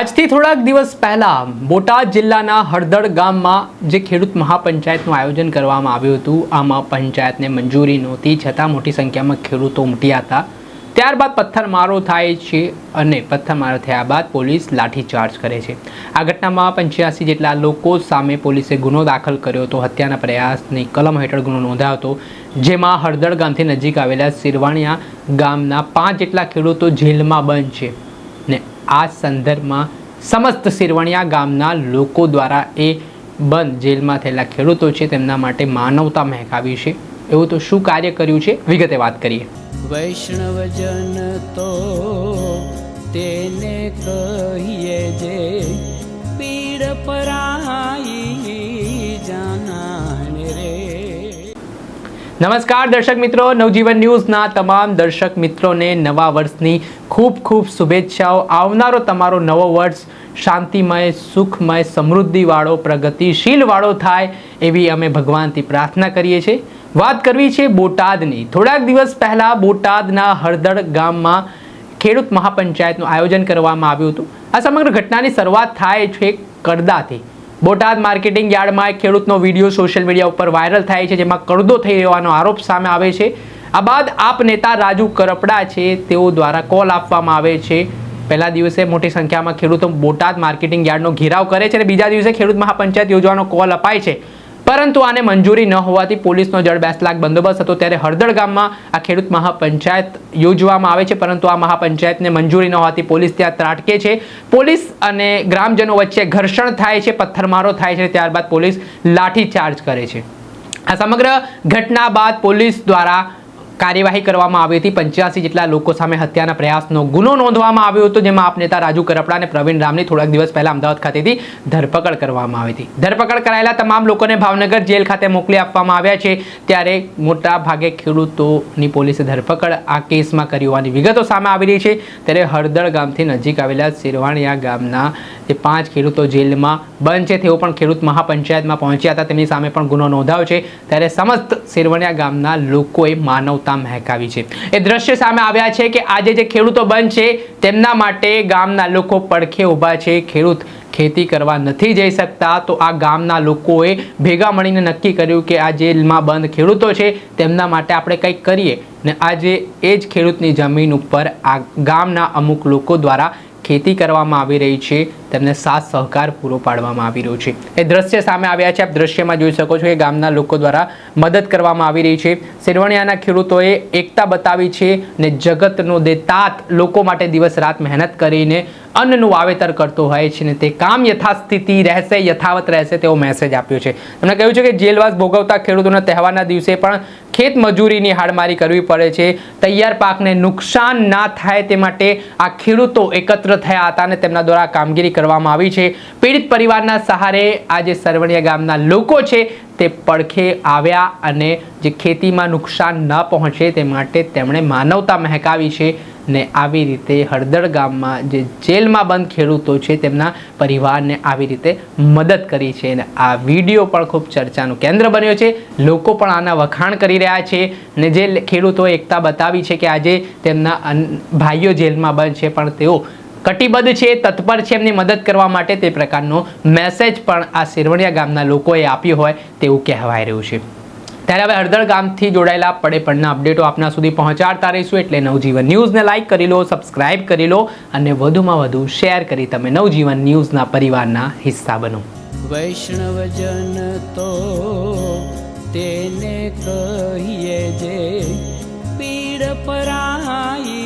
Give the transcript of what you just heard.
આજથી થોડાક દિવસ પહેલા બોટાદ જિલ્લાના હળદળ ગામમાં જે ખેડૂત મહાપંચાયતનું આયોજન કરવામાં આવ્યું હતું, આમાં પંચાયતને મંજૂરી નહોતી, છતાં મોટી સંખ્યામાં ખેડૂતો ઉમટ્યા હતા. ત્યારબાદ પથ્થરમારો થાય છે અને પથ્થરમારો થયા બાદ પોલીસ લાઠીચાર્જ કરે છે. આ ઘટનામાં પંચ્યાસી જેટલા લોકો સામે પોલીસે ગુનો દાખલ કર્યો હતો. હત્યાના પ્રયાસની કલમ હેઠળ ગુનો નોંધાયો હતો. જેમાં હળદળ ગામથી નજીક આવેલા સિરવાણિયા ગામના પાંચ જેટલા ખેડૂતો જેલમાં બંધ છે. ને આ સંદર્ભમાં સમસ્ત શિરવણિયા ગામના લોકો દ્વારા એ બંધ જેલમાં થયેલા ખેડૂતો છે તેમના માટે માનવતા મહેકાવી છે. એવું તો શું કાર્ય કર્યું છે? વિગતે વાત કરીએ. વૈષ્ણવજન તો તેને કહીએ જે પીડ પરાઈ નમસ્કાર દર્શક મિત્રો, નવજીવન ન્યૂઝના તમામ દર્શક મિત્રોને નવા વર્ષની ખૂબ ખૂબ શુભેચ્છાઓ. આવનારો તમારો નવો વર્ષ શાંતિમય, સુખમય, સમૃદ્ધિવાળો, પ્રગતિશીલવાળો થાય એવી અમે ભગવાનથી પ્રાર્થના કરીએ છીએ. વાત કરવી છે બોટાદની. થોડાક દિવસ પહેલાં બોટાદના હળદળ ગામમાં ખેડૂત મહાપંચાયતનું આયોજન કરવામાં આવ્યું હતું. આ સમગ્ર ઘટનાની શરૂઆત થાય છે કડદાથી બોટાદ માર્કેટિંગ યાર્ડમાં એક ખેડૂતનો વીડિયો સોશિયલ મીડિયા ઉપર વાયરલ થાય છે, જેમાં કરડો થઈ રહેવાનો આરોપ સામે આવે છે. આ બાદ આપ નેતા રાજુ કરપડા છે, તેઓ દ્વારા કોલ આપવામાં આવે છે. પહેલા દિવસે મોટી સંખ્યામાં ખેડૂતો બોટાદ માર્કેટિંગ યાર્ડનો ઘેરાવ કરે છે અને બીજા દિવસે ખેડૂત મહાપંચાયત યોજવાનો કોલ અપાય છે. પરંતુ આને મંજૂરી ન હોવાથી પોલીસનો જળ બેસલાક બંદોબસ્ત હતો. ત્યારે હળદળ ગામમાં આ ખેડૂત મહાપંચાયત યોજવામાં આવે છે, પરંતુ આ મહાપંચાયતને મંજૂરી ન હોવાથી પોલીસ ત્યાં ત્રાટકે છે. પોલીસ અને ગ્રામજનો વચ્ચે ઘર્ષણ થાય છે, પથ્થરમારો થાય છે, ત્યારબાદ પોલીસ લાઠીચાર્જ કરે છે. આ સમગ્ર ઘટના બાદ પોલીસ દ્વારા કાર્યવાહી કરવામાં આવી હતી. પંચ્યાસી જેટલા લોકો સામે હત્યાના પ્રયાસનો ગુનો નોંધવામાં આવ્યો હતો, જેમાં આપ નેતા રાજુ કરપડા અને પ્રવીણ રામની થોડાક દિવસ પહેલા અમદાવાદ ખાતેથી ધરપકડ કરવામાં આવી હતી. ધરપકડ કરાયેલા તમામ લોકોને ભાવનગર જેલ ખાતે મોકલી આપવામાં આવ્યા છે. ત્યારે મોટા ભાગે ખેડૂતોની પોલીસે ધરપકડ આ કેસમાં કરી હોવાની વિગતો સામે આવી રહી છે. ત્યારે હળદળ ગામથી નજીક આવેલા શેરવાણિયા ગામના જે પાંચ ખેડૂતો જેલમાં બંધ છે, તેઓ પણ ખેડૂત મહાપંચાયતમાં પહોંચ્યા હતા. તેમની સામે પણ ગુનો નોંધાયો છે. ત્યારે સમસ્ત શેરવાણિયા ગામના લોકોએ માનવતા મહેકાવી છે. એ દ્રશ્ય સામે આવ્યા છે કે આજે જે ખેડૂતો બંધ છે, તેમના માટે ગામના લોકો પડખે ઊભા છે. ખેડૂત ખેતી કરવા નથી જઈ શકતા, તો આ ગામના લોકોએ ભેગા મળીને નક્કી કર્યું કે આ જેલમાં બંધ ખેડૂતો છે, તેમના માટે આપણે કંઈક કરીએ. ને આજે એ જ ખેડૂતની જમીન ઉપર આ ગામના અમુક લોકો દ્વારા ખેતી કરવામાં આવી રહી છે. તેમને સાથ સહકાર પૂરો પાડવામાં આવી રહ્યો છે. એ દ્રશ્ય સામે આવ્યા છે. આપ દ્રશ્યમાં જોઈ શકો છો કે ગામના લોકો દ્વારા મદદ કરવામાં આવી રહી છે. શેરવણિયાના ખેડૂતોએ એકતા બતાવી છે ને જગતનો દેતાત લોકો માટે દિવસ રાત મહેનત કરીને અન્નનું વાવેતર કરતો હોય છે ને તે કામ યથાસ્થિતિ રહેશે, યથાવત રહેશે તેવો મેસેજ આપ્યો છે. તેમણે કહ્યું છે કે જેલવાસ ભોગવતા ખેડૂતોના તહેવારના દિવસે પણ ખેત મજૂરીની હાડમારી કરવી પડે છે. તૈયાર પાકને નુકસાન ના થાય તે માટે આ ખેડૂતો એકત્ર થયા હતા અને તેમના દ્વારા કામગીરી કરવામાં આવી છે. પીડિત પરિવારના સહારે આ જે સરવણિયા ગામના લોકો છે તે પડખે આવ્યા અને જે ખેતીમાં નુકસાન ન પહોંચે તે માટે તેમણે માનવતા મહેકાવી છે ને આવી રીતે હળદર ગામમાં જે જેલમાં બંધ ખેડૂતો છે તેમના પરિવારને આવી રીતે મદદ કરી છે અને આ વીડિયો પણ ખૂબ ચર્ચાનું કેન્દ્ર બન્યો છે. લોકો પણ આના વખાણ કરી રહ્યા છે ને જે ખેડૂતોએ એકતા બતાવી છે કે આજે તેમના ભાઈઓ જેલમાં બંધ છે પણ તેઓ કટિબદ્ધ છે, તત્પર છે, એમની મદદ કરવા માટે તે પ્રકારનો મેસેજ પણ આ શેરવણિયા ગામના લોકોએ આપ્યો હોય તેવું કહેવાય રહ્યું છે. ત્યારે હવે હળદળ ગામથી જોડાયેલા પડે પડના અપડેટો આપના સુધી પહોંચાડતા રહીશું, એટલે નવજીવન ન્યૂઝને લાઇક કરી લો, સબસ્ક્રાઇબ કરી લો, અને વધુમાં વધુ શેર કરી તમે નવજીવન ન્યૂઝના પરિવારના હિસ્સા બનો. વૈષ્ણવજન તો તેને કહીએ જે પીડ પરાઈ